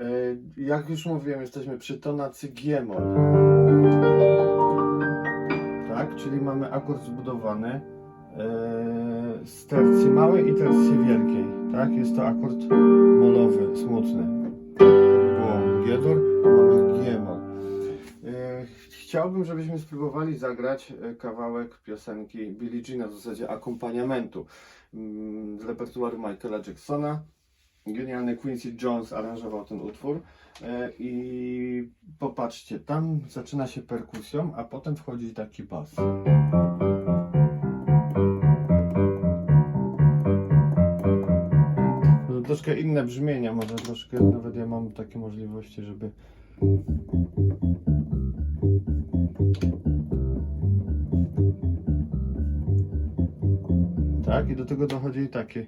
E, Jak już mówiłem, jesteśmy przy tonacji G-moll. Tak, czyli mamy akord zbudowany e, z tercji małej i tercji wielkiej. Tak, jest to akord molowy, smutny. Było G-dur, mamy G-moll. E, Chciałbym, żebyśmy spróbowali zagrać kawałek piosenki Billie Jeana w zasadzie akompaniamentu mm, z repertuaru Michaela Jacksona. Genialny Quincy Jones aranżował ten utwór e, i popatrzcie, tam zaczyna się perkusją, a potem wchodzi taki bas. Troszkę inne brzmienia, może troszkę, nawet ja mam takie możliwości, żeby Tak, i do tego dochodzi takie.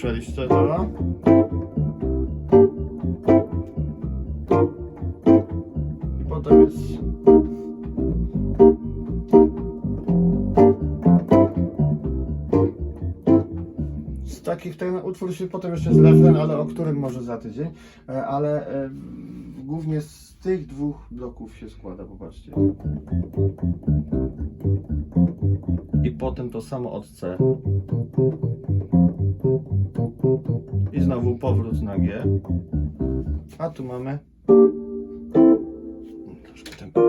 Słyszeliście to? I potem jest. Z takich ten utwór się potem jeszcze refren, ale o którym może za tydzień. E, Ale e, głównie z tych dwóch bloków się składa, popatrzcie. I potem to samo od C powrót na G. A tu mamy troszkę tempo.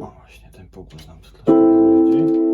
O właśnie, tempo go znam troszkę bardziej.